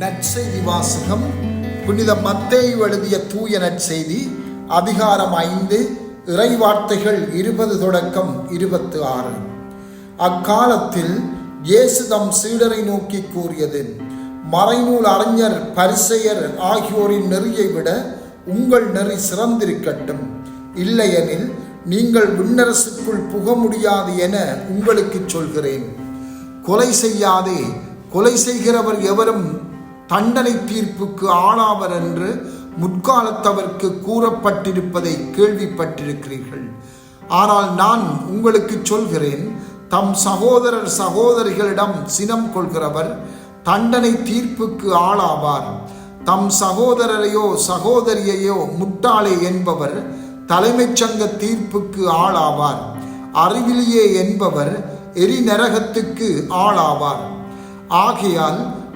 நற்செய்தி வாசகம் புனித மத்தேயு எழுதிய தூய நற்செய்தி அதிகாரம் ஐந்து இறைவார்த்தைகள் இருபது தொடக்கம் இருபத்து ஆறு. அக்காலத்தில் இயேசு தம் சீடரை நோக்கி கூறியது மறைநூல் அறிஞர் பரிசெயர் ஆகியோரின் நெறியை விட உங்கள் நெறி சிறந்திருக்கட்டும். இல்லையெனில் நீங்கள் விண்ணரசுக்குள் புக முடியாது என உங்களுக்கு சொல்கிறேன். கொலை செய்யாதே கொலை செய்கிறவர் எவரும் தண்டனை தீர்ப்புக்கு ஆளாவர் என்று முற்காலத்தவர்க்கு கூறப்பட்டிருப்பதை கேள்விப்பட்டிருக்கிறீர்கள். ஆனால் நான் உங்களுக்கு சொல்கிறேன் தம் சகோதரர் சகோதரிகளிடம் சினம் கொள்கிறவர் தண்டனை தீர்ப்புக்கு ஆளாவார். தம் சகோதரரையோ சகோதரியையோ முட்டாளே என்பவர் தலைமைச் சங்க தீர்ப்புக்கு ஆளாவார். அறிவிலியே என்பவர் எரிநரகத்துக்கு ஆளாவார். ஆகையால்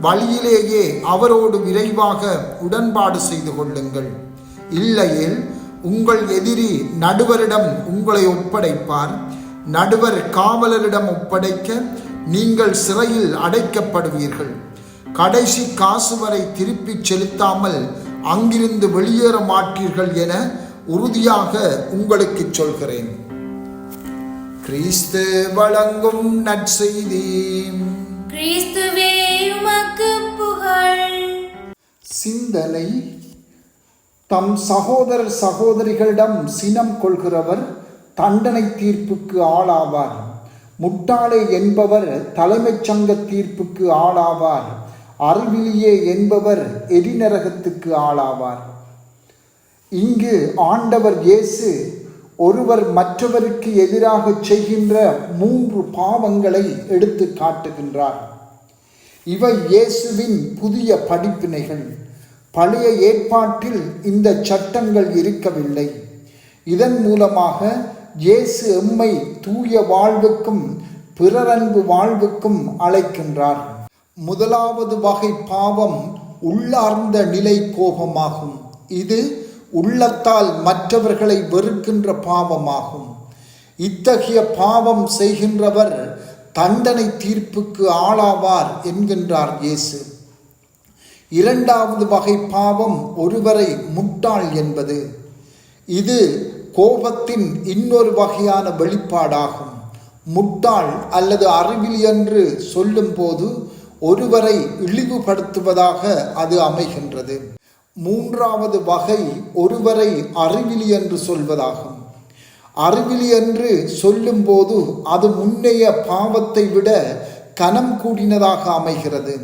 வழியிலேயே அவரோடு விரைவாக உடன்பாடு செய்து கொள்ளுங்கள். இல்லையேல் உங்கள் எதிரி நடுவரிடம் உங்களை ஒப்படைப்பார். நடுவர் காவலரிடம் ஒப்படைக்க நீங்கள் சிறையில் அடைக்கப்படுவீர்கள். கடைசி காசு வரை திருப்பிச் செலுத்தாமல் அங்கிருந்து வெளியேற மாட்டீர்கள் என உறுதியாக உங்களுக்கு சொல்கிறேன். கிறிஸ்து வழங்கும் நற்செய்தி. கிறிஸ்துவே உமக்கு புகழ். சிந்தனை. தம் சகோதரர் சகோதரிகளிடம் சினம் கொள்கிறவர் தண்டனை தீர்ப்புக்கு ஆளாவார். முட்டாளே என்பவர் தலைமைச் சங்க தீர்ப்புக்கு ஆளாவார். அறிவிலியே என்பவர் எரிநரகத்துக்கு ஆளாவார். இங்கு ஆண்டவர் இயேசு ஒருவர் மற்றவருக்கு எதிராக செய்கின்ற மூன்று பாவங்களை எடுத்து காட்டுகின்றார். இவை இயேசுவின் புதிய படிப்பினைகள். பழைய ஏற்பாட்டில் இந்த சட்டங்கள் இருக்கவில்லை. இதன் மூலமாக இயேசு எம்மை தூய வாழ்வுக்கும் பிறரன்பு வாழ்வுக்கும் அழைக்கின்றார். முதலாவது வகை பாவம் உள்ளார்ந்த நிலை கோபமாகும் இது உள்ளத்தால் மற்றவர்களை வெறுக்கின்ற பாவமாகும். இத்தகைய பாவம் செய்கின்றவர் தண்டனை தீர்ப்புக்கு ஆளாவார் என்கின்றார் இயேசு. இரண்டாவது வகை பாவம் ஒருவரை முட்டாள் என்பது. இது கோபத்தின் இன்னொரு வகையான வெளிப்பாடாகும். முட்டாள் அல்லது அறிவில் என்று சொல்லும்போது ஒருவரை இழிவுபடுத்துவதாக அது அமைகின்றது. மூன்றாவது வகை ஒருவரை அறிவிலி என்று சொல்வதாகும். அறிவிலி என்று சொல்லும்போது அது முன்னைய பாவத்தை விட கனம் கூடினதாக அமைகிறது.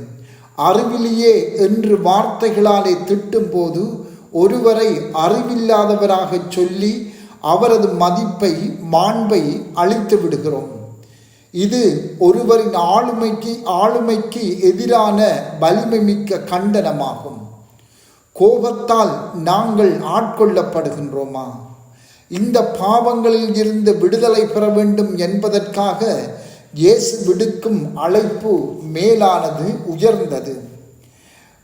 அறிவிலியே என்று வார்த்தைகளாலே திட்டும்போது ஒருவரை அறிவில்லாதவராக சொல்லி அவரது மதிப்பை மாண்பை அழித்து விடுகிறோம். இது ஒருவரின் ஆளுமைக்கு ஆளுமைக்கு எதிரான வலிமை மிக்க கண்டனமாகும். கோபத்தால் நாங்கள் ஆட்கொள்ளப்படுகின்றோமா? இந்த பாவங்களில் இருந்து விடுதலை பெற வேண்டும் என்பதற்காக இயேசு விடுக்கும் அழைப்பு மேலானது உயர்ந்தது.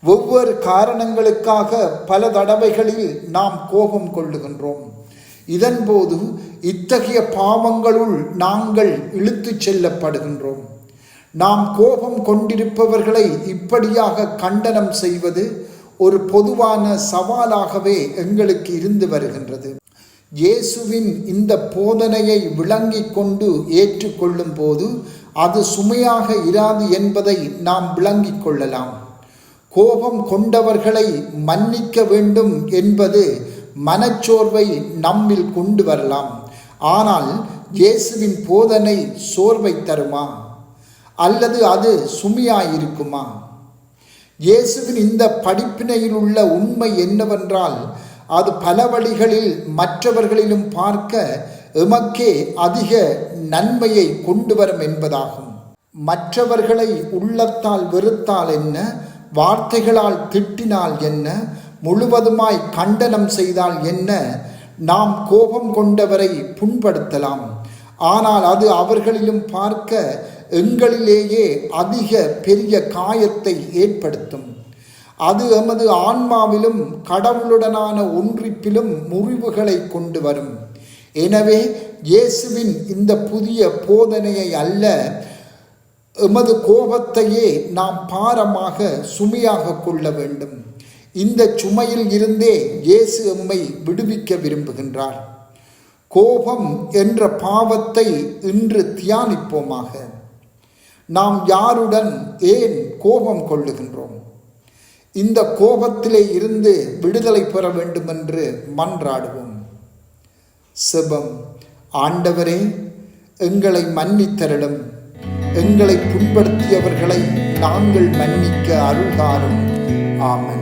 ஒவ்வொரு காரணங்களுக்காக பல தடவைகளில் நாம் கோபம் கொள்ளுகின்றோம். இதன்போது இத்தகைய பாவங்களுள் நாங்கள் இழுத்துச் செல்லப்படுகின்றோம். நாம் கோபம் கொண்டிருப்பவர்களை இப்படியாக கண்டனம் செய்வது ஒரு பொதுவான சவாலாகவே எங்களுக்கு இருந்து வருகின்றது. இயேசுவின் இந்த போதனையை விளங்கிக் கொண்டு ஏற்றுக்கொள்ளும் போது அது சுமையாக இராது என்பதை நாம் விளங்கிக் கொள்ளலாம். கோபம் கொண்டவர்களை மன்னிக்க வேண்டும் என்பது மனச்சோர்வை நம்மில் கொண்டு வரலாம். ஆனால் இயேசுவின் போதனை சோர்வை தருமா? அல்லது அது சுமையாயிருக்குமா இயேசுவின் இந்த படிப்பினையில் உள்ள உண்மை என்னவென்றால் அது பல வழிகளில் மற்றவர்களிலும் பார்க்க எமக்கே அதிக நன்மையை கொண்டு வரும் என்பதாகும். மற்றவர்களை உள்ளத்தால் வெறுத்தால் என்ன? வார்த்தைகளால் திட்டினால் என்ன? முழுவதுமாய் கண்டனம் செய்தால் என்ன? நாம் கோபம் கொண்டவரை புண்படுத்தலாம். ஆனால் அது அவர்களிலும் பார்க்க எங்களிலேயே அதிக பெரிய காயத்தை ஏற்படுத்தும். அது எமது ஆன்மாவிலும் கடவுளுடனான ஒன்றிப்பிலும் முறிவுகளை கொண்டு வரும். எனவே இயேசுவின் இந்த புதிய போதனையை அல்ல எமது கோபத்தையே நாம் பாரமாக சுமையாக கொள்ள வேண்டும். இந்த சுமையில் இருந்தே இயேசு எம்மை விடுவிக்க விரும்புகின்றார். கோபம் என்ற பாவத்தை இன்று தியானிப்போமாக. நாம் யாருடன் ஏன் கோபம் கொள்ளுகின்றோம்? இந்த கோபத்திலே இருந்து விடுதலை பெற வேண்டும் என்று மன்றாடுவோம். செபம் ஆண்டவரே எங்களை மன்னித்தருளும். எங்களை புண்படுத்தியவர்களை நாங்கள் மன்னிக்க அருள்தாரும் ஆமன்.